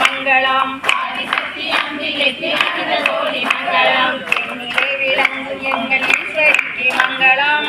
மங்களம் எங்கள் ஈஸ்வரிக்கு மங்களம்.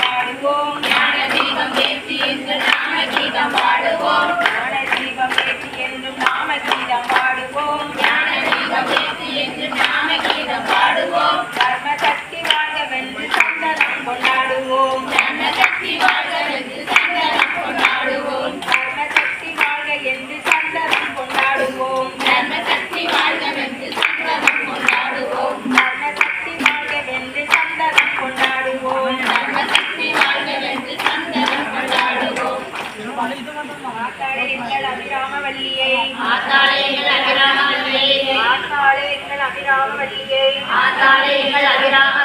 பாடுவோம். ஞான தீபம் ஏற்றி என்று நாம கீதம் பாடுவோம். ஞான தீபம் ஏற்றி என்று நாம கீதம் பாடுவோம். ஞான தீபம் ஏற்றி என்று நாம கீதம் பாடுவோம். கர்ம சக்தி வாழ்க வென்று சந்தனம் கொண்டாடுவோம். கர்ம சக்தி வாழ்க ஆத்தாளே எங்கள் அபிராமவல்லியை. அபிராமவல்லியை. அபிராமவல்லியை.